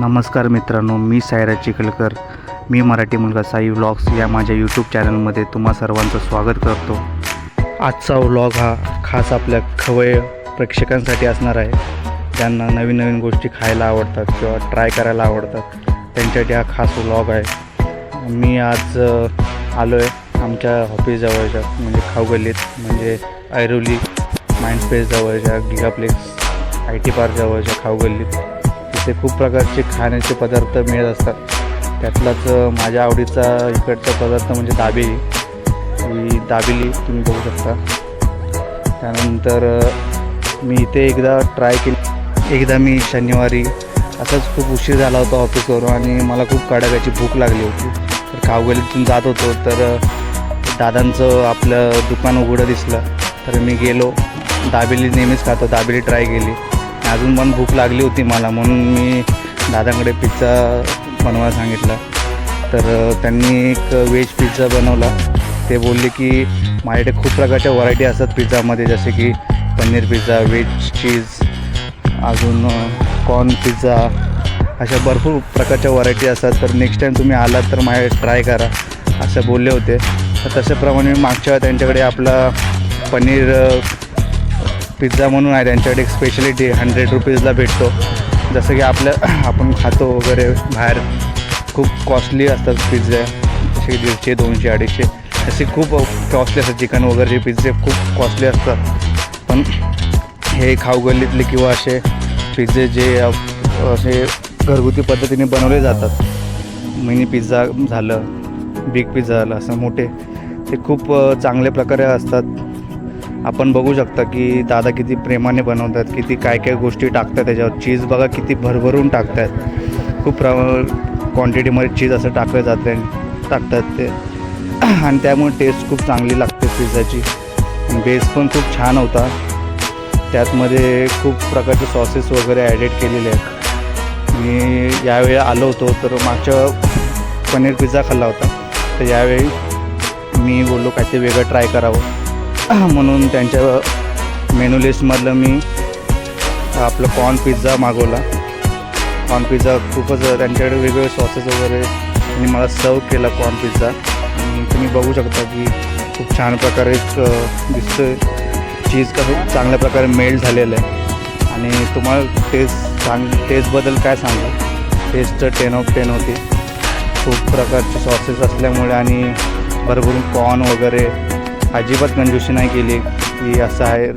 नमस्कार मित्रांनो मी सायरा चिखलकर. मी मराठी मुलगा साई व्लॉग्स या माझ्या यूट्यूब चॅनलमध्ये तुम्हा सर्वांचं स्वागत करतो. आजचा व्लॉग हा खास आपल्या खवय प्रेक्षकांसाठी असणार आहे. ज्यांना नवीन नवीन गोष्टी खायला आवडतात किंवा ट्राय करायला आवडतात त्यांच्यासाठी हा खास व्लॉग आहे. मी आज आलो आहे आमच्या ऑफिसजवळच्या म्हणजे खाऊगल्लीत म्हणजे ऐरोली माइंडस्पेस जवळच्या गिगाप्लेक्स आय टी पार्क जवळच्या खाऊगल्लीत इथे खूप प्रकारचे खाण्याचे पदार्थ मिळत असतात. त्यातलाच माझ्या आवडीचा इकडचा पदार्थ म्हणजे दाबेली. ही दाबेली तुम्ही बघू शकता. त्यानंतर मी इथे एकदा ट्राय केली. एकदा मी शनिवारी असाच खूप उशीर झाला होता ऑफिसवरून आणि मला खूप कडाक्याची भूक लागली होती. तर कावगलीतून जात होतो तर दादांचं आपलं दुकान उघडं दिसलं. तर मी गेलो. दाबेली नेहमीच खातो. दाबेली ट्राय केली. अजून पण भूक लागली होती मला म्हणून मी दादांकडे पिझ्झा बनवायला सांगितला. तर त्यांनी एक व्हेज पिझ्झा बनवला. ते बोलले की माझ्याकडे खूप प्रकारच्या व्हरायटी असतात पिझ्झामध्ये जसे की पनीर पिझ्झा व्हेज चीज अजून कॉर्न पिझ्झा अशा भरपूर प्रकारच्या व्हरायटी असतात. तर नेक्स्ट टाईम तुम्ही आलात तर माझ्या ट्राय करा असं बोलले होते. तर तशाप्रमाणे मी मागच्या त्यांच्याकडे आपला पनीर पिझ्झा म्हणून आहे त्यांच्याकडे एक स्पेशलिटी हंड्रेड रुपीजला भेटतो. जसं की आपलं आपण खातो वगैरे बाहेर. खूप कॉस्टली असतात पिझ्झा. जसे की दीडशे दोनशे अडीचशे. असे खूप कॉस्टली असतात चिकन वगैरे पिझ्झे खूप कॉस्टली असतात. पण हे खाऊगल्लीतले किंवा असे पिझ्झे जे असे घरगुती पद्धतीने बनवले जातात. मिनी पिझ्झा झालं बिग पिझ्झा झालं असं मोठे. ते खूप चांगल्या प्रकारे असतात. आपण बघू शकता की दादा किती प्रेमाने बनवतात किती काय काय गोष्टी टाकतात त्याच्यावर. चीज बघा किती भरभरून टाकतात. खूप प्र क्वांटिटीमध्ये चीज असं टाकलं जाते टाकतात ते. आणि त्यामुळे टेस्ट खूप चांगली लागते पिझ्झाची. बेस पण खूप छान होता. त्यातमध्ये खूप प्रकारचे सॉसेस वगैरे ॲडेड केलेले आहेत. मी यावेळी आलो होतो तर मागच्या पनीर पिझ्झा खाल्ला होता. तर यावेळी मी बोललो काहीतरी वेगळं ट्राय करावं. म्हणून त्यांच्या मेनू लिस्टमधलं मी आपलं कॉर्न पिझ्झा मागवला. कॉर्न पिझ्झा खूपच त्यांच्याकडे वेगवेगळे सॉसेस वगैरे त्यांनी मला सर्व केला कॉर्न पिझ्झा आणि तुम्ही बघू शकता की खूप छान प्रकारे दिसतं चीज कसं चांगल्या प्रकारे मेल्ट झालेलं आहे. आणि तुम्हाला टेस्ट सांग टेस्टबद्दल काय सांगा टेस्ट तर टेन ऑफ टेन होती. खूप प्रकारचे सॉसेस असल्यामुळे आणि भरभरून कॉर्न वगैरे अजिबात कंजूशी नाही केली. की असं आहे.